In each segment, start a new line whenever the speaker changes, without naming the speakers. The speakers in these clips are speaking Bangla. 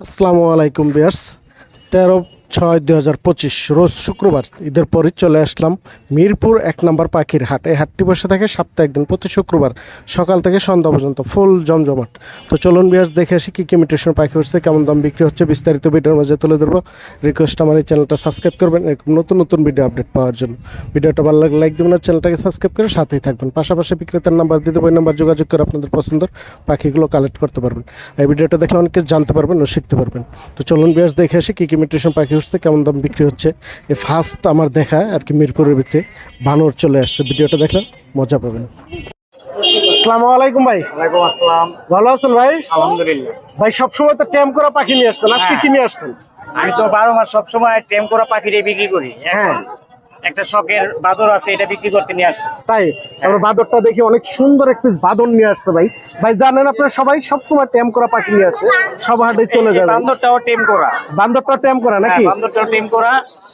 আসসালামু আলাইকুম বিয়ার্স তেরো ছয় দুই হাজার পঁচিশ, রোজ শুক্রবার ঈদের পরই চলে আসলাম মিরপুর এক নম্বর পাখির হাট। এই হাটটি বসে থাকে সপ্তাহে একদিন প্রতি শুক্রবার সকাল থেকে সন্ধ্যা পর্যন্ত, ফুল জমজমাট। তো চলুন বিয়ার্স দেখে আসি কী কী মিটেশন পাখি হচ্ছে কেমন দাম বিক্রি হচ্ছে, বিস্তারিত ভিডিওর মাঝে তুলে ধরবো। রিকোয়েস্ট আমার এই চ্যানেলটা সাবস্ক্রাইব করবেন, এরকম নতুন নতুন ভিডিও আপডেট পাওয়ার জন্য। ভিডিওটা ভালো লাগলে লাইক দেবেন আর চ্যানেলটাকে সাবস্ক্রাইব করে সাথেই থাকবেন। পাশাপাশি বিক্রেতার নাম্বার দিতে ওই নাম্বার যোগাযোগ করে আপনাদের পছন্দের পাখিগুলো কালেক্ট করতে পারবেন। এই ভিডিওটা দেখলে অনেকে জানতে পারবেন ও শিখতে পারবেন। তো চলুন বিয়ার্স দেখে আসি কী কী মিটেশন পাখি হচ্ছে কেমন দাম বিক্রি হচ্ছে। এই ফার্স্ট আমার দেখা আর কি মিরপুরের ভিতরে বানর চলে আসছে। ভিডিওটা দেখলেন মজা পাবেন। আসসালামু আলাইকুম ভাই।
ওয়ালাইকুম আসসালাম।
ভালো আছেন ভাই?
আলহামদুলিল্লাহ।
ভাই সবসময় তো ট্যাম করা পাখি নিয়ে আসতেন। আজকে কি নিয়ে
আমি তো বারো মাস সবসময় ট্যাম করা পাখিরে বিক্রি করি।
হ্যাঁ।
একটা শখের বাদর আছে এটা বিক্রি করতে নিয়ে আসি
তাই? আমরা বাদরটা দেখি অনেক সুন্দর এক পিস বাদর নিয়ে আসছে ভাই। ভাই জানেন আপনারা সবাই সবসময় ট্যাম করা পাখি নিয়ে আসে সব হাটে চলে যাবে।
বান্দরটাও টেম করা।
বান্দরটা ট্যাম করা
হ্যাঁ,
নাকি?
বান্দরটাও টেম করা।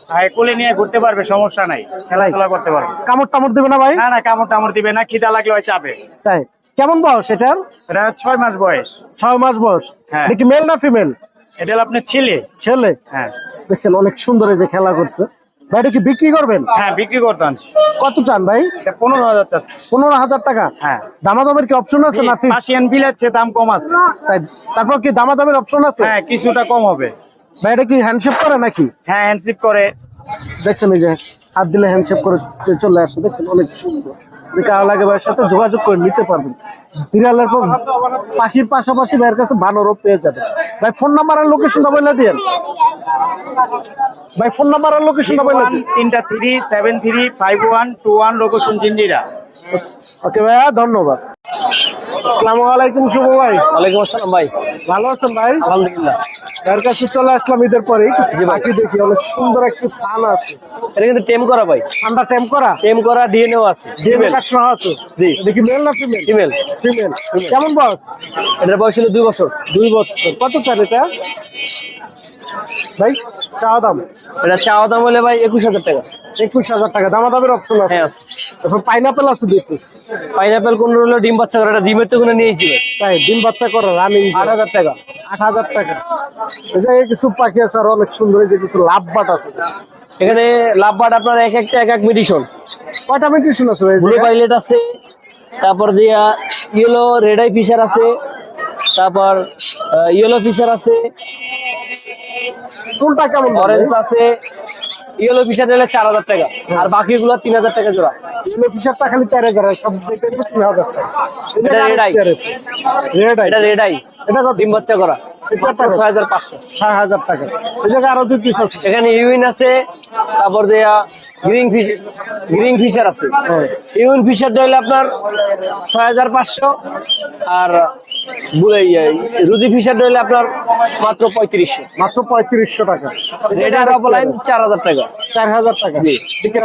আর কোলে নিয়ে ঘুরতে পারবে সমস্যা নাই। খেলাধুলা করতে পারবে।
কামড় টামড় দেবে না ভাই?
না না কামড় টামড় দিবে না খিদা লাগলে হয় চাপে।
তাই? কেমন বয়স এটার?
এটা ছয় মাস বয়স।
ছয় মাস বয়স।
হ্যাঁ।
দেখি মেল না ফিমেল
এটা হলো আপনার ছেলে।
ছেলে?
হ্যাঁ।
দেখছেন অনেক সুন্দর এই যে খেলা করছে। ভাই এটা কি বিক্রি করবেন?
হ্যাঁ বিক্রি করতাম
কত চান ভাই?
পনেরো হাজার
পনেরো হাজার টাকা।
হ্যাঁ।
দামাদামের কি অপশন আছে না
পাশিয়ান বিলাচ্ছে দাম কম আছে।
তাই তারপর কি দামাদামের অপশন আছে?
হ্যাঁ কিছুটা কম হবে।
ভাই এটা কি হ্যান্ডশেপ করে নাকি?
হ্যাঁ হ্যান্ডশেপ করে।
দেখছেন এই যে হাত দিলে হ্যান্ডশেপ করে চলে আসে। দেখছেন অনেক সুন্দর। যেটা লাগে ভাইয়ের সাথে যোগাযোগ করে নিতে পারবেন। বিড়ালের পাখির পাশাপাশি ভাইয়ের কাছে বানরও পেয়ে যাবে। ভাই ফোন নাম্বার আর লোকেশনটা বলে দিয়েন। ভাই ফোন নাম্বার আর লোকেশনটা বলে দিন
তিনটা three seven three five one two one location Jinjira.
Okay ভাইয়া ধন্যবাদ। আসসালামু আলাইকুম শুভ ভাই।
ওয়ালাইকুম আসসালাম ভাই।
ভালো আছেন ভাই?
আলহামদুলিল্লাহ।
তার কাছে চলে আসলাম ঈদের পরে পাখি দেখি অনেক সুন্দর একটা স্থান আছে।
এটা কিন্তু টেম করা ভাই।
ঠান্ডা টেম করা?
টেম করা ডিএনএও আছে।
ডিএনএ কার্ড আছে?
জি।
দেখি মেল না ফিমেল
ফিমেল
ফিমেল কেমন বয়স?
এটার বয়স ছিল দুই বছর।
দুই বছর। কত চান এটা? ভাই চাওয়া দাম?
এটা চাওয়া দাম হলে ভাই একুশ হাজার টাকা।
একুশ হাজার টাকা। দামা দামের অপশন আছে।
হ্যাঁ আছে।
এখন পাইনাপেল আছে দুই পিস
পাইনাপেল কোন হলো? ডিম বাচ্চা করে ডিমের তো কোনো নিয়েছি
তাই ডিম বাচ্চা করে রানিং
আট হাজার টাকা।
আট হাজার টাকা। এই কিছু পাখি আছে আর অনেক সুন্দর যে কিছু লাভ বাট আছে।
এখানে লাভবাট আপনার এক একটা এক এক মেডিসন
কয়টা মেডিসিন আছে
ব্লু পাইলেট আছে তারপর দিয়া ইয়েলো রেড আই ফিশার আছে তারপর ইয়েলো ফিশার আছে।
কোনটা কেমন
অরেঞ্জ আছে। ইয়েলো ফিশার নিলে চার হাজার টাকা আর বাকিগুলো তিন হাজার টাকা জোড়া।
ইয়েলো ফিশারটা খালি চার হাজার সব তিন হাজার টাকা।
Red eye.
রেড আই
এটা রেড আই
এটা কত?
ডিম বাচ্চা করা। ছয় হাজার পাঁচশো।
ছয় হাজার টাকা। এই জায়গায় আরও দুই পিস আছে।
এখানে ইউইন আছে তারপর দেয়া গ্রিন ফিশ গ্রিন ফিশার আছে।
হ্যাঁ।
ইউইন ফিশার দিলে আপনার ছয় হাজার পাঁচশো আর ইয়ে, রুদি ফিশার দিলে আপনার মাত্র পঁয়ত্রিশশো।
মাত্র পঁয়ত্রিশশো টাকা।
এটা চার হাজার টাকা।
চার হাজার টাকা।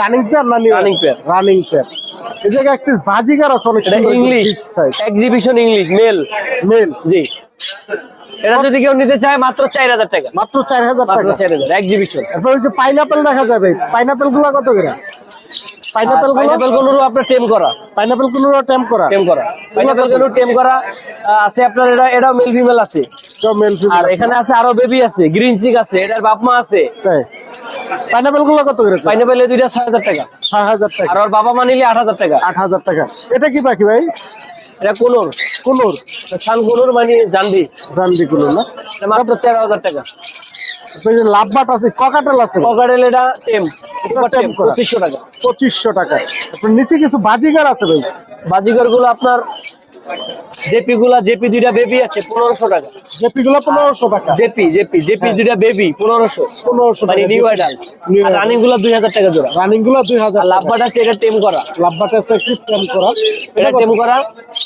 রানিং পেয়ার না। রানিং পেয়ার এই জায়গায় একটি বাজিগার আছে অনেক
English exhibition English male
male
জি। এটা যদি কেউ নিতে চায় মাত্র চার হাজার টাকা।
মাত্র চার হাজার টাকা।
চার হাজার
ওই যে পাইনাপেল দেখা যাবে। পাইনাপেলগুলো কত করে?
পাইনাপেলগুলো পাইনাপেলগুলো আপনার টেম করা।
পাইনাপেলগুলো টেম করা।
টেম করা। পাইনাপেলগুলো টেম করা আছে আপনার এটা এটা মেল ফিমেল আছে। আর এখানে আছে আরও বেবি আছে গ্রিন চিক আছে এটার বাপ মা আছে।
তাই। পাইনাপেলগুলো কত করে?
দুইটা ছয় হাজার টাকা।
ছয় হাজার টাকা।
আর ওর বাবা মা নিলে আট হাজার টাকা।
আট হাজার টাকা। এটা কি পাখি ভাই?
এটা কোনোর।
কুলোর
সান কোনোর মানে জানবি
জানবি কুলোর না?
মাত্র তেরো হাজার টাকা।
যে লাভবাট আছে ককাটেল আছে?
এটা টেম।
করা।
পঁচিশশো টাকা।
পঁচিশশো টাকা। নিচে কিছু বাজিগার আছে ভাই?
বাজিগারগুলো আপনার জেপি গুলা জেপি দুইটা বেবি আছে পনেরোশো টাকা।
জেপি গুলো পনেরোশো টাকা।
জেপি জেপি জেপি দুইটা বেবি পনেরোশো।
পনেরোশো
মানে নিউ আইডাল রানিংগুলা দুই হাজার টাকা জোড়া।
রানিংগুলো দুই হাজার
লাভবাট আছে এটা টেম করা।
লাভবাট আছে একটু স্ক্যাম করা।
এটা টেম করা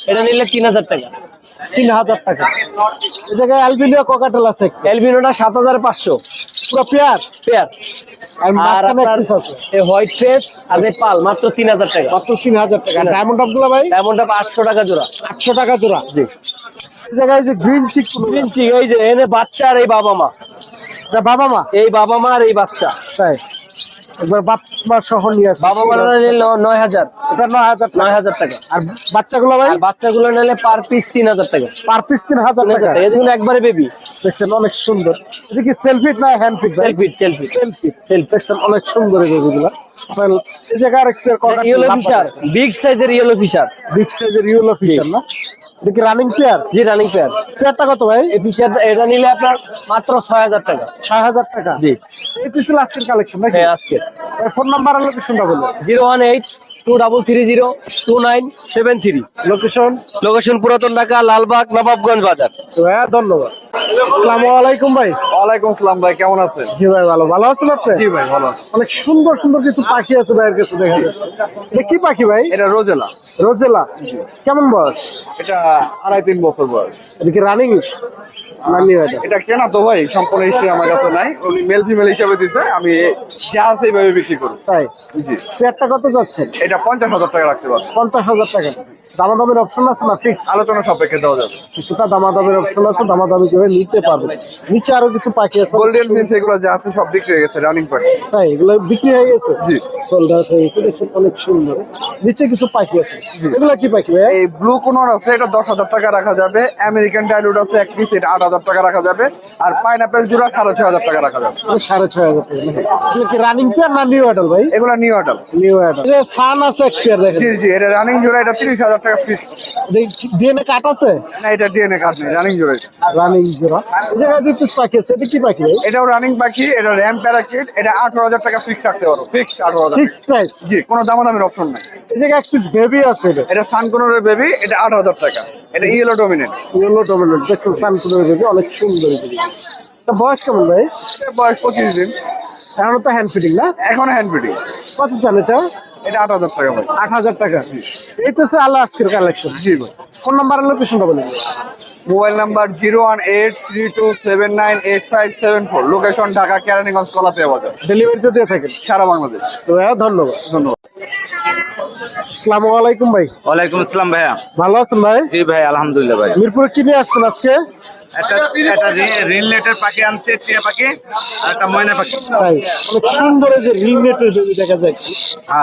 এটা নিলে তিন হাজার টাকা।
তিন হাজার টাকা। এই জায়গায় অ্যালবিলিয়া ককাটেল আছে একটা।
এলবিনোটা সাত হাজার পাঁচশো।
পুরো পেয়ার
পেয়ার।
আর
আর
মাঝখানে এক আছে।
এই হোয়াইট ফেস আর এই পাল মাত্র তিন হাজার টাকা।
মাত্র তিন হাজার টাকা। ডায়মন্ড ভাই?
ডায়মন্ড টাকা জোড়া।
আটশো টাকা জোড়া।
জি।
এই জায়গায় যে গ্রিন চিক
যে এনে বাচ্চা আর এই বাবা মা।
বাবা মা?
এই বাবা মা আর এই বাচ্চা।
তাই। একবার বাপ মা সহ নিয়ে আসছে।
বাবা নিলে নয় হাজার।
এটা নয় হাজার
নয় হাজার টাকা।
আর বাচ্চাগুলো ভাই?
আর বাচ্চাগুলো নিলে পার পিস তিন হাজার টাকা।
পার পিস তিন হাজার টাকা।
টাকা। একবারে বেবি
দেখছেন অনেক সুন্দর। এটা কি সেলফি না hand feed
selfie selfie
selfie selfie দেখছেন অনেক সুন্দর এই বেবিগুলো এই জায়গায়
ইয়েলো ফিশার বিগ সাইজের ইয়েলো ফিশার
বিগ সাইজের ইউলো ফিশার না? কি রানিং পেয়ার
জি রানিং পেয়ার
পেয়ারটা কত ভাই?
এই পিসের এটা নিলে আপনার মাত্র ছয় হাজার টাকা।
ছয় হাজার টাকা?
জি।
এই পিসের আজকের কালেকশন নাকি?
হ্যাঁ আজকের।
ফোন নাম্বার আর লোকেশনটা বলুন।
Zero one eight two double three zero two nine seven three
location
location পুরাতন ঢাকা লালবাগ নবাবগঞ্জ বাজার
হ্যাঁ ধন্যবাদ। আসসালামু আলাইকুম ভাই।
ওয়ালাইকুম আসসালাম ভাই কেমন আছেন?
জি ভাই ভালো। ভালো আছেন আপনি?
জি ভাই ভালো
অনেক সুন্দর সুন্দর কিছু পাখি আছে ভাইয়ের কাছে দেখা যাচ্ছে। এটা কি পাখি ভাই?
এটা রোজেলা।
রোজেলা। কেমন বয়স?
এটা আড়াই তিন বছর বয়স।
এটা কি রানিং? এটা
কেনা তো ভাই সম্পূর্ণ হিসেবে আমার কাছে নাই। উনি মেল ফিমেল হিসেবে দিছে। আমি যা আছে এইভাবে বিক্রি করি।
তাই?
জি।
পেয়ারটা কত যাচ্ছে?
এটা পঞ্চাশ হাজার টাকা রাখতে পারব।
পঞ্চাশ হাজার টাকা। দামাদামের অপশন আছে না? ফিক্স
আলোচনা সাপেক্ষে দেওয়া যাবে।
কিছুটা দামাদামের অপশন আছে দামাদামি করে নিতে পারবে। নিচে আরও কিছু পাখি আছে।
গোল্ডেন ফিন্স এগুলো যা আছে সব বিক্রি হয়ে গেছে রানিং পাখি।
তাই এগুলো বিক্রি হয়ে গেছে?
জি।
সোল্ড আউট হয়ে গেছে দেখছেন অনেক সুন্দর। নিচে কিছু পাখি আছে। এগুলো কি পাখি ভাই
এই ব্লু কোনর আছে এটা দশ হাজার টাকা রাখা যাবে। আমেরিকান ডাইলুড আছে এক পিস এটা আট হাজার টাকা রাখা যাবে। আর পাইনাপেল জোড়া সাড়ে ছয় হাজার টাকা রাখা যাবে।
সাড়ে ছয় হাজার টাকা কি রানিং পেয়ার না নিউ অ্যাডাল ভাই?
এগুলো নিউ অর্ডার
নিউ অ্যাডাল সান আছে এক পেয়ার দেখেন।
জি জি এটা রানিং জোড়া এটা তিরিশ হাজার টাকা ফিক্স
ডিএনএ কাট আছে?
না এটা ডিএনএ কার্ড নেই রানিং জোড়া
রানিং জোড়া এই জায়গায় দুই পিস পাখি আছে এটা কি পাখি
এটাও রানিং পাখি এটা র্যাম প্যারাকিট এটা আঠারো হাজার টাকা ফিক্স রাখতে পারো ফিক্স আঠারো হাজার।
ফিক্স প্রাইস
জি কোনো দামাদামের অপশন নাই।
এই জায়গায় এক পিস বেবি আছে এটা।
এটা বেবি এটা আট হাজার টাকা। এটা ইয়েলো ডমিনেন্ট
ইয়েলো ডমিনেন্ট দেখছেন সানকুলের বেবি অনেক সুন্দর। এটা। বয়স কেমন ভাই?
বয়স পঁচিশ দিন।
এখনও তো হ্যান্ড ফিটিং না?
এখন হ্যান্ড ফিটিং
কত চান এটা?
এটা আট হাজার টাকা ভাই।
আট হাজার টাকা। এই তো আল্লাহ আজকের কালেকশন
জি ভাই।
ফোন নাম্বার লোকেশনটা বলুন
mobile number zero one eight three two seven nine eight five seven four. Location Dhaka Keraniganj Kalapia বাজার।
ডেলিভারিতে দিয়ে থাকেন।
সারা বাংলাদেশ।
তো হ্যাঁ ধন্যবাদ।
ধন্যবাদ।
আসসালামু আলাইকুম ভাই।
ওয়ালাইকুম আসসালাম ভাইয়া।
ভালো আছেন ভাই?
জি ভাই আলহামদুলিল্লাহ ভাই।
মিরপুরে কি নিয়ে আসছেন আজকে?
একটা একটা পাখি আনছে টিয়া পাখি আর একটা ময়না পাখি।
তাই অনেক সুন্দর যে বেবি দেখা যায়।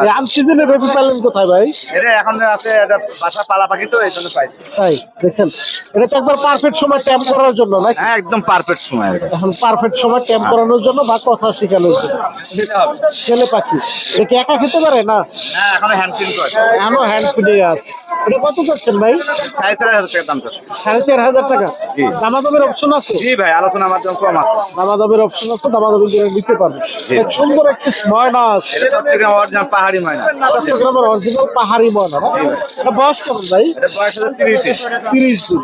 এই আনসিজনের বেবি পেলেন কোথায় ভাই?
এটা এখন আছে একটা বাসা পালা পাখি তো এই জন্য পাইছি।
তাই দেখছেন? এটা তো একবার পারফেক্ট সময় ট্যাম্প করার জন্য নাকি?
হ্যাঁ একদম পারফেক্ট সময়
এখন পারফেক্ট সময় ট্যাম্প করানোর জন্য বা কথা শেখানোর জন্য? ছেলে পাখি এটা একা খেতে পারে না?
হ্যাঁ এখনও হ্যান্ড ফিডিং
এখনও হ্যান্ড ফিডিং আছে। এটা কত চাচ্ছেন ভাই?
সাড়ে চার হাজার টাকা দাম
সাড়ে চার হাজার টাকা।
জি।
দামাদামের অপশন আছে?
জি ভাই আলোচনা আমার জন্য কম আছে।
দামাদামের অপশন আছে দামাদামি করে নিতে পারবে। সুন্দর একটি ময়না আছে।
চট্টগ্রাম অরিজিনাল পাহাড়ি ময়না।
চট্টগ্রামের অরিজিনাল পাহাড়ি ময়না এটা বয়স কেমন ভাই?
এটা বয়স হচ্ছে তিরিশ
তিরিশ দিন।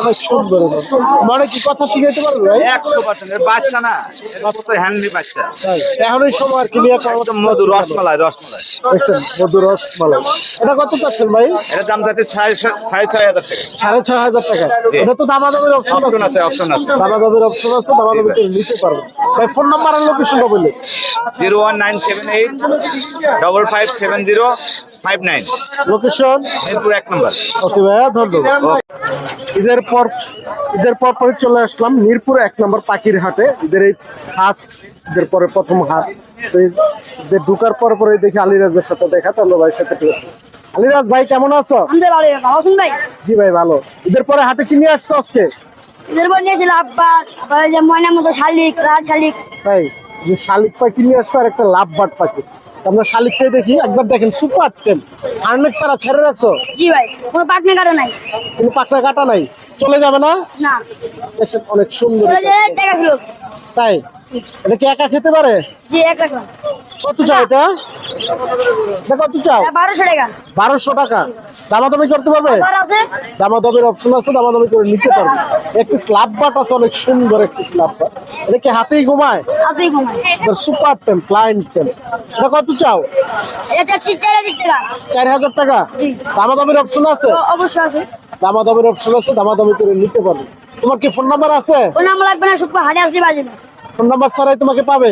অনেক সুন্দর। মানে কি কথা শিখাইতে পারবে ভাই?
একশো পার্সেন্ট বাচ্চা না এটা তো হ্যান্ডলি বাচ্চা।
তাই এখন এই সময় ক্লিয়ার
মধু রসমালাই রসমালাই।
দেখছেন মধু রসমালাই। এটা কত চাচ্ছেন ভাই?
এটার দাম যাচ্ছে সাড়ে সাড়ে ছয় হাজার টাকা।
সাড়ে ছয় হাজার টাকা। এটা তো দামাদামের অপশন
অপশন
আছে।
অপশন আছে।
অপশন নিতে পারবে। ভাই ফোন নাম্বার আর লোকেশনটা
zero one nine seven eight double five seven zero five nine.
Location
Mirpur এক নম্বর।
ওকে ভাইয়া ধন্যবাদ। ঈদের পর ঈদের পর পরে চলে আসলাম মিরপুর এক নম্বর পাখির হাটে। ঈদের এই ফার্স্ট ঈদের পরে প্রথম হাট। তো ঢুকার পর পরে দেখি আলিরাজের সাথে দেখা তাহলে ভাইয়ের সাথে। আলিরাজ ভাই কেমন আছো?
ভাই?
জি ভাই ভালো। ঈদের পরে হাটে কি নিয়ে আসছো আজকে?
এদের পর নিয়েছিল আব্বার তারপরে যে ময়নার মতো শালিক শালিক।
ভাই যে শালিক পাখি নিয়ে আসছে আর একটা লাভ বাট পাখি। আমরা দেখি একবার দেখেন সুপার টেম হার্নেক সারা ছেড়ে রাখছো?
জি ভাই কোনো পাকনে কারও নাই।
কোনো পাকড়া কাটা নাই? চলে যাবে না?
না।
অনেক সুন্দর
টাকা
তাই? এটা কি একা খেতে পারে?
জি এক
কত চাও এটা? এটা কত চাও?
বারোশো টাকা।
বারোশো টাকা। দামাদামি করতে পারবে?
আছে?
দামাদামির অপশন আছে দামাদামি করে নিতে পারবে। একটি স্ল্যাব বাট আছে অনেক সুন্দর একটি স্ল্যাব বাট। এটা কি হাতেই ঘুমায়?
হাতেই ঘুমায়।
এটা সুপার টেম ফ্লাইং টেম এটা কত চাও?
এটা চাচ্ছি চার হাজার টাকা।
চার হাজার টাকা?
জি।
দামাদামির অপশন আছে?
অবশ্যই আছে।
দামাদামির অপশন আছে দামাদামি করে নিতে পারবে। তোমার কি ফোন নাম্বার আছে?
কোনো আমার লাগবে না হাটে আসলে বাজবে
ফোন নাম্বার ছাড়াই তোমাকে পাবে।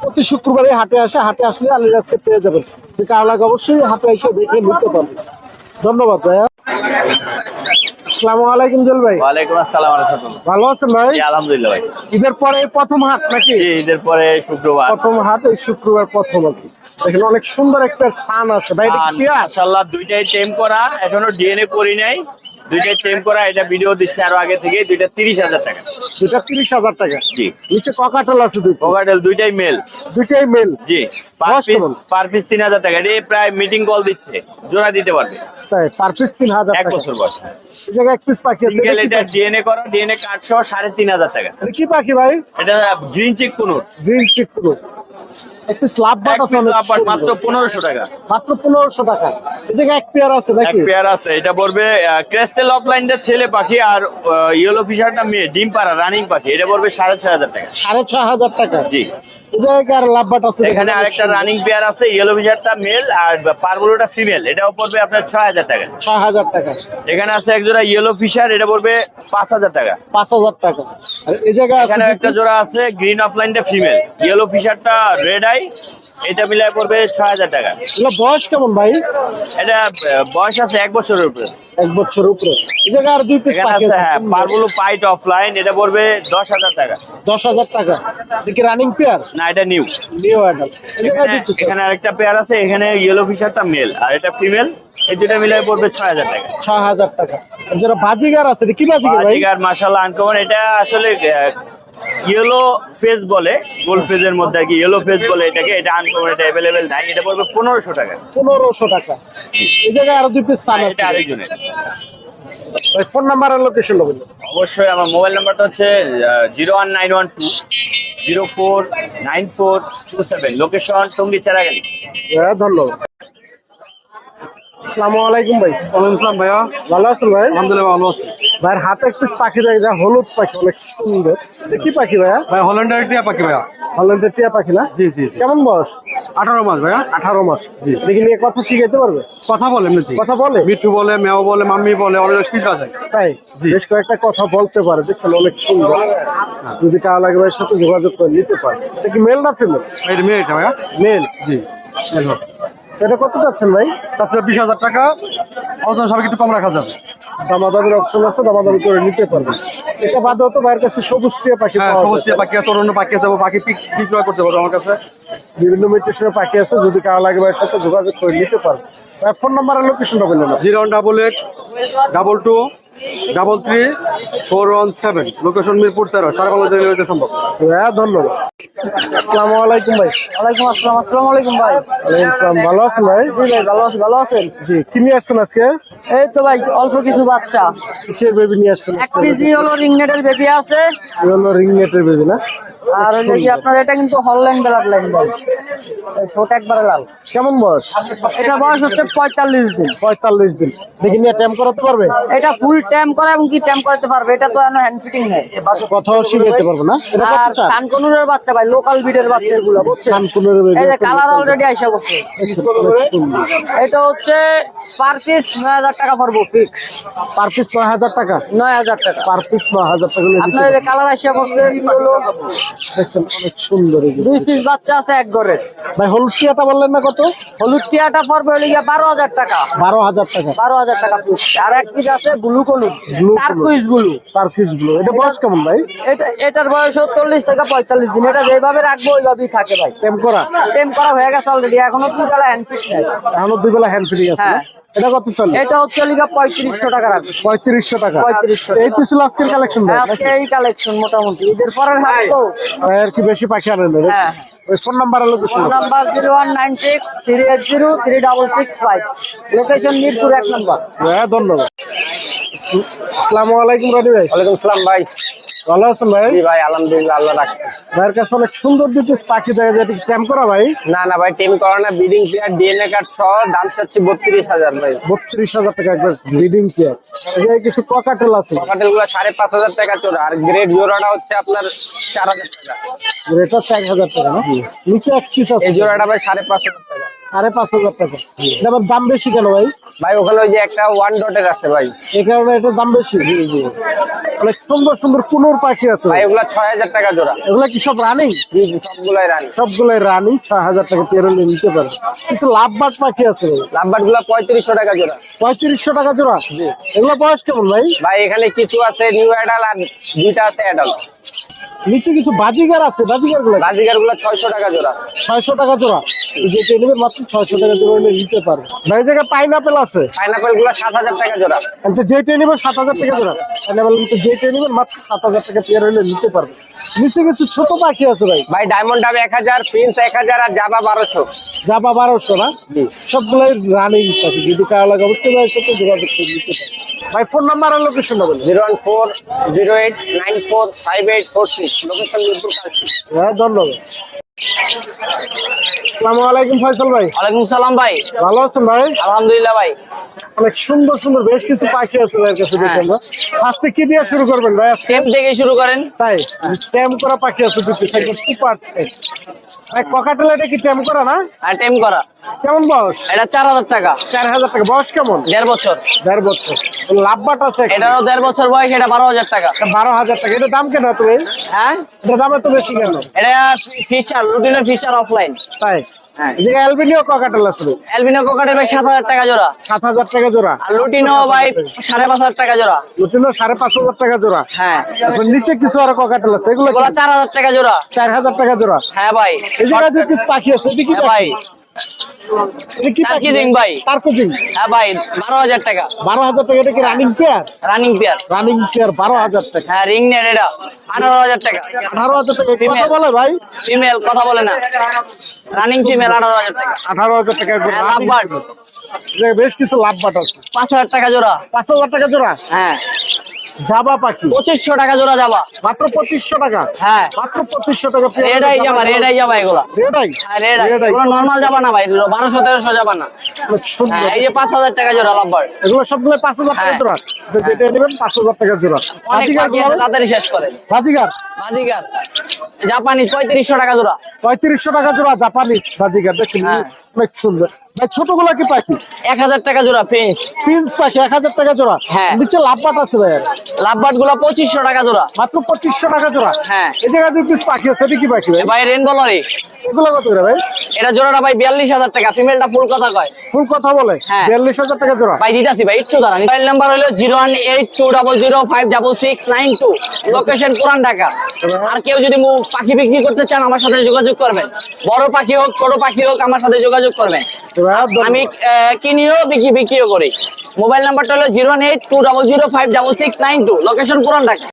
প্রতি শুক্রবারে হাটে আসে হাটে আসলে আলিরাজকে পেয়ে যাবেন। কার লাগে অবশ্যই হাটে এসে দেখে নিতে পারবে। ধন্যবাদ ভাইয়া। আসসালামু আলাইকুম জল ভাই।
ওয়ালাইকুম আসসালাম রহমতুল্লাহ।
ভালো আছেন ভাই?
আলহামদুলিল্লাহ ভাই।
ঈদের পরে প্রথম হাট নাকি?
জি, ঈদের পরে শুক্রবার।
প্রথম হাট এই শুক্রবার প্রথম আর কি দেখেন অনেক সুন্দর একটা সান আছে। ভাই এটা কি
মাশাআল্লাহ দুইটাই টেম করা। এখনও ডিএনএ করি নাই। দুইটাই টেম করা এটা ভিডিও দিচ্ছে আরও আগে থেকে দুইটা তিরিশ হাজার টাকা।
দুটা তিরিশ হাজার টাকা।
জি।
নিচে ককাটেল আছে দুটো
কোকাটেল দুইটাই মেল
দুইটাই মেল
জি পার পিস পার পিস তিন হাজার টাকা। এটা প্রায় মিটিং কল দিচ্ছে জোড়া দিতে পারবে।
তাই পার পিস তিন হাজার
এক বছর বয়স।
এই জায়গায় এক পিস পাখি আছে
সিঙ্গেল
এটা?
ডিএনএ করা ডিএনএ কার্ড সহ সাড়ে তিন হাজার টাকা।
কি পাখি ভাই?
এটা গ্রিন চিক কুনুর।
গ্রিন চিকু এক পিস লাভ বাট আছে
মাত্র টাকা।
মাত্র টাকা। এই এক পেয়ার আছে
এক
নাকি?
পেয়ার আছে এটা পড়বে ক্রেস্টেল অফলাইনটা ছেলে পাখি আর ইয়েলো ফিশারটা মেয়ে ডিম পাড়া রানিং পাখি এটা পড়বে টাকা। জি।
এই আর লাভ বাট আছে
এখানে আরেকটা রানিং পেয়ার আছে ইয়েলো ফিশারটা মেল আর ফিমেল এটাও পড়বে আপনার ছয় হাজার টাকা।
ছয় হাজার টাকা।
এখানে আছে এক জোড়া ইয়েলো ফিশার এটা পড়বে পাঁচ হাজার টাকা।
পাঁচ হাজার টাকা। আর এই জায়গায়
এখানে একটা জোড়া আছে গ্রিন অফলাইনটা ফিমেল ইয়েলো ফিশারটা রেড আই এটা মিলায় পড়বে ছয় হাজার টাকা।
এগুলো বয়স কেমন ভাই?
এটা বয়স আছে এক বছরের উপরে।
এক বছর উপরে। এই আর দুই পিস
হ্যাঁ পাইট অফলাইন এটা পড়বে টাকা।
রানিং পেয়ার
না এটা নিউ
নিউ অ্যাডাল্ট পিস
এখানে আরেকটা পেয়ার আছে এখানে ইয়েলো ফিশারটা মেল আর এটা ফিমেল এই দুটা মিলাই পড়বে টাকা।
টাকা। যারা বাজিগার আছে কি বাজিগার ভাই?
বাজিগার মাশাল্লাহ আনকমন এটা আসলে ইয়েলো ফেজ বলে গোল ফেজের মধ্যে আর কি ইয়েলো ফেজ বলে এটাকে এটা আনকমন এটা অ্যাভেলেবেল নাই এটা পড়বে পনেরোশো টাকা।
পনেরোশো টাকা। এই জায়গায় আরও দুই পিস সান
এটা
আছে।
আরেকজনের।
ভাই ফোন নাম্বার আর লোকেশন বলুন
অবশ্যই আমার মোবাইল নাম্বারটা হচ্ছে zero one nine one two zero four nine four two seven location Tongi Charagali.
হ্যাঁ ধন্যবাদ। আসসালামু আলাইকুম ভাই।
ওয়ালাইকুম আসসালাম ভাইয়া।
ভালো আছেন ভাই?
আলহামদুলিল্লাহ ভালো আছি।
ভাইয়ের হাতে এক পিস পাখি দেখে যা হলুদ পাখি অনেক সুন্দর। কি পাখি ভাইয়া?
ভাই হল্যান্ডার টিয়া পাখি ভাইয়া।
হল্যান্ডের টিয়া পাখি না?
জি জি
কেমন বয়স?
আঠারো মাস ভাইয়া।
আঠারো মাস। জি। দেখি নিয়ে কথা শিখাইতে পারবে?
কথা বলে এমনিতে
কথা বলে?
মিঠু বলে মেও বলে মাম্মি বলে অনেক শিখা যায়।
তাই? বেশ কয়েকটা কথা বলতে পারে দেখছেন অনেক সুন্দর। যদি কারও লাগে ভাইয়ের সাথে যোগাযোগ করে নিতে পারে। এটা কি মেল না ফিমেল
এটা মেয়েটা ভাইয়া।
মেল
জি।
এটা কত চাচ্ছেন ভাই?
তাছাড়া বিশ হাজার টাকা। ওজন সবাই একটু কম রাখা যাবে।
দামাদামির অপশন আছে দামাদামি করে নিতে পারবে এটা বাদে হতো ভাইয়ের কাছে সবুজ টিয়া পাখি
হ্যাঁ
পাওয়া
পাখি আছে অন্য পাখি আছে পাখি বিক্রয় করতে পারবে আমার কাছে।
বিভিন্ন মিউটেশনের পাখি আছে যদি কারও লাগে ভাইয়ের সাথে যোগাযোগ করে নিতে পারবে ভাই ফোন নাম্বার আর লোকেশনটা বললেন
zero double eight double two double three four one seven location Mirpur তেরো সারা বাংলাদেশ ডেলিভারিতে সম্ভব।
হ্যাঁ ধন্যবাদ। আসসালামু আলাইকুম ভাই।
ওয়ালাইকুম আসসালাম আসসালামু আলাইকুম ভাই।
ওয়ালাইকুম আসসালাম ভালো আছেন ভাই?
জি ভাই ভালো আছি ভালো আছেন?
জি কি নিয়ে আসছেন আজকে?
এই তো ভাই অল্প কিছু বাচ্চা
কিসের বেবি নিয়ে আসছেন
এক কেজি হলো রিংনেটের বেবি আছে
রিং নেটের বেবি না
আর হলো কি আপনার এটা কিন্তু হলল্যান্ড ব্লাড লাইন ভাই ঠোঁট একবারে লাল
কেমন বয়স
এটা বয়স হচ্ছে পঁয়তাল্লিশ দিন
পঁয়তাল্লিশ দিন দেখি নিয়ে ট্যাম করাতে পারবে
এটা ফুল ট্যাম করা এবং কি ট্যাম করতে পারবে এটা তো এখনও হ্যান্ড ফিটিং নেই
কথাও শিখাইতে পারব না এটা
আর সানকনুরের বাচ্চা ভাই লোকাল বিডের বাচ্চা এগুলো বুঝছেন
বেবি
এই যে কালার অলরেডি আইসা বসে এটা হচ্ছে পার পিস হাজার টাকা পড়ব ফিক্স
পার পিস নয় হাজার টাকা?
নয় হাজার টাকা।
পার পিস নয় হাজার টাকা
আপনার যে কালার আইসা বসছে
দেখছেন অনেক সুন্দর
দুই পিস বাচ্চা আছে এক ঘরের
ভাই হলুদ টিয়াটা বললেন না কত?
হলুদ টিয়াটা পড়বে হলে গিয়ে বারো হাজার টাকা।
বারো হাজার টাকা।
বারো হাজার টাকা পিস আর এক পিস আছে ব্লু কলু
Blue
টার্কুইজ ব্লু
পার পিসগুলো এটা বয়স কেমন ভাই?
এটা এটার বয়স চল্লিশ থেকে পঁয়তাল্লিশ দিন। এটা যেভাবে রাখব ওইভাবেই থাকে ভাই।
ট্যাম করা?
টেম করা হয়ে গেছে অলরেডি এখনও দুই বেলা হ্যান্ড ফিট নেই।
এখনও দুই বেলা হ্যান্ড ফ্রি আছে। এটা কত চলে?
এটা হচ্ছে লিগা পঁয়ত্রিশশো টাকা রাখবে।
পঁয়ত্রিশশো টাকা।
3500
এই তো ছিল আজকের কালেকশন ভাই
আজকে এই কালেকশন মোটামুটি। ঈদের পরের হাট তো
ভাই আর কি বেশি পাখি আনেন? না
হ্যাঁ।
ওই phone number location
number zero one nine six three eight zero three double six five location Mirpur এক নম্বর।
হ্যাঁ ধন্যবাদ। আসসালামু আলাইকুম রানি ভাই।
ভাই।
ভালো আছেন ভাই?
জি ভাই আলহামদুলিল্লাহ আল্লাহ রাখছে।
ভাইয়ের কাছে অনেক সুন্দর দুটো পাখি দেখা যায় ক্যাম্প করা ভাই?
না না ভাই টিম করো না বিডিং প্লেয়ার ডিএনএ কার্ড সহ দাম চাচ্ছি বত্রিশ হাজার ভাই।
বত্রিশ হাজার টাকা একবার ব্লিডিং কেয়ার এখানে কিছু ককাটেল আছে।
পকেটেলগুলো সাড়ে পাঁচ হাজার টাকা চোরা আর গ্রেড জোড়াটা হচ্ছে আপনার চার হাজার টাকা।
এটা চার হাজার টাকা নিচে এক পিস আছে।
এই জোড়াটা ভাই সাড়ে পাঁচ হাজার টাকা।
সাড়ে পাঁচ হাজার টাকা। আবার দাম বেশি কেন ভাই?
ভাই ওখানে ওই যে একটা ওয়ান ডটের আছে ভাই।
এই কারণে এটার দাম বেশি? অনেক সুন্দর সুন্দর কুনুর পাখি আছে।
ভাই ওগুলা ছয় হাজার টাকা জোড়া।
এগুলা কি সব রানিং?
সবগুলাই রানি।
সবগুলাই রানিং ছয় হাজার টাকা পেরোলে নিতে পারে। কিছু লাভবাদ পাখি আছে? ভাই
লাভবারগুলা পঁয়ত্রিশশো টাকা জোড়া।
পঁয়ত্রিশশো টাকা জোড়া? এগুলো বয়স কেমন ভাই?
ভাই এখানে কিছু আছে নিউ অ্যাডাল আর দুইটা আছে অ্যাডাল
নিচে কিছু বাজিগার আছে?
বাজিগারগুলো বাজিগারগুলা ছয়শো টাকা জোড়া।
ছয়শো টাকা জোড়া। যে টেলিমের মাত্র ছয়শো টাকা জোড়া হলে নিতে পারবে। ভাই জায়গায় পাইনাপেল আছে?
পাইনাপেলগুলা সাত হাজার টাকা জোড়া।
কিন্তু যেটা নেবেন সাত হাজার টাকা জোড়া। পাইনাপেল কিন্তু যেটা নেবেন মাত্র সাত হাজার টাকা পেয়ার হলে নিতে পারবে। নিচে কিছু ছোট পাখি আছে ভাই?
ভাই ডায়মন্ড ডাব এক হাজার প্রিন্স এক হাজার আর জাবা বারোশো।
জাবা বারোশো না? সবগুলাই রানিং পাখি। যদি কারও লাগে অবশ্যই ভাইয়ের সাথে যোগাযোগ করে নিতে পারে ভাই ফোন নাম্বার আর লোকেশন বলেন।
Zero one four zero eight nine four five eight four six. Location Mirpur Kalshi
হ্যাঁ ধন্যবাদ। আসসালামু আলাইকুম ফয়সাল ভাই।
ওয়ালাইকুম সালাম ভাই।
ভালো আছেন ভাই?
আলহামদুলিল্লাহ ভাই।
অনেক সুন্দর সুন্দর বেশ কিছু পাখি আছে ভাইয়ের কাছে দেখে আমরা ফার্স্টে কি দিয়ে শুরু করবেন ভাই
টেপ থেকে শুরু করেন।
তাই ট্যাম করা পাখি আছে দুটি সাইকেল সুপার ভাই ককাটেল এটা কি ট্যাম করা না?
আর টেম করা।
কেমন বয়স?
এটা চার হাজার টাকা।
চার হাজার টাকা। বয়স কেমন?
দেড় বছর।
দেড় বছর। লাভবাট আছে।
এটারও দেড় বছর বয়স এটা বারো হাজার টাকা।
এটা বারো হাজার টাকা। এটা দাম কেন তুমি
হ্যাঁ?
এটা দাম এত বেশি কেন?
এটা ফিচার রুটিনের ফিচার অফলাইন
তাই?
হ্যাঁ।
এই জায়গায় অ্যালবিনিও ককাটেল আছে। ভাই।
অ্যালবিনো কোকাটের ভাই সাত হাজার টাকা জোড়া।
সাত হাজার টাকা জোড়া?
আর লুটিনো ভাই সাড়ে পাঁচ হাজার টাকা জোড়া।
লুটিনো সাড়ে পাঁচ হাজার টাকা জোড়া?
হ্যাঁ।
নিচে কিছু আরও ককাটেল আছে এগুলো
চার হাজার টাকা জোড়া।
চার হাজার টাকা জোড়া?
হ্যাঁ ভাই।
এই জায়গায় পিস পাখি আছে কি
হ্যাঁ ভাই। ভাই। হ্যাঁ ভাই বারো হাজার টাকা।
বারো হাজার টাকা এটা কি running pair
running pair
running pair বারো হাজার টাকা।
হ্যাঁ রিং নেট এটা। আঠারো হাজার টাকা।
আঠারো হাজার টাকা কথা বলে ভাই?
ফিমেল কথা বলে না। রানিং ফিমেল আঠারো হাজার টাকা।
আঠারো হাজার টাকা বেশ কিছু লাভ বাট আছে।
পাঁচ হাজার টাকা জোড়া।
পাঁচ হাজার টাকা জোড়া?
হ্যাঁ।
জাবা পাখি।
পঁচিশশো টাকা জোড়া যাবা
মাত্র পঁচিশশো টাকা?
হ্যাঁ।
মাত্র পঁচিশশো টাকা
রেডাই যাবা রেডাই যাবা এগুলা।
রেডাই?
হ্যাঁ রেডাই।
রেডাই।
এগুলো নর্মাল যাবা না ভাই বারোশো তেরোশো যাবা না।
সুন্দর।
হ্যাঁ এই যে পাঁচ হাজার টাকা জোড়া লাভবার।
এগুলো সবগুলো পাঁচ হাজার টাকা
হ্যাঁ।
জোড়া? যেটা নেবেন পাঁচ হাজার টাকা জোড়া।
তাড়াতাড়ি শেষ করে
বাজিগার?
বাজিগার। জাপানি পঁয়ত্রিশশো টাকা জোড়া।
পঁয়ত্রিশশো টাকা জোড়া জাপানিজ। বাজিগার দেখুন
হ্যাঁ।
অনেক সুন্দর। ভাই ছোটগুলা কি পাখি?
এক হাজার টাকা জোড়া ফিন্স
পিন্স পাখি এক হাজার টাকা জোড়া?
হ্যাঁ।
নিচে লাভবাট আছে ভাই?
লাভবাটগুলো পঁচিশশো টাকা জোড়া।
মাত্র পঁচিশশো টাকা জোড়া?
হ্যাঁ।
এই জায়গায় দুই পিস পাখি আছে এটা কি পাখি ভাই?
ভাই রেনবো লরি
এগুলো কত করে ভাই?
এটা জোড়াটা ভাই বিয়াল্লিশ হাজার টাকা। ফিমেলটা ফুল কথা কয়?
ফুল কথা বলে?
হ্যাঁ।
টাকা জোড়া?
ভাই ভাই একটু দাঁড়ান। মোবাইল নাম্বার হলো লোকেশন পুরান ঢাকা। আর কেউ যদি পাখি বিক্রি করতে চান আমার সাথে যোগাযোগ করবেন। বড় পাখি হোক ছোট পাখি হোক আমার সাথে যোগাযোগ করবেন। আমি কিনিও বিক্রি বিক্রিও করি। মোবাইল নাম্বারটা হলো zero one eight two double zero five double six nine two. Location পুরান ঢাকা।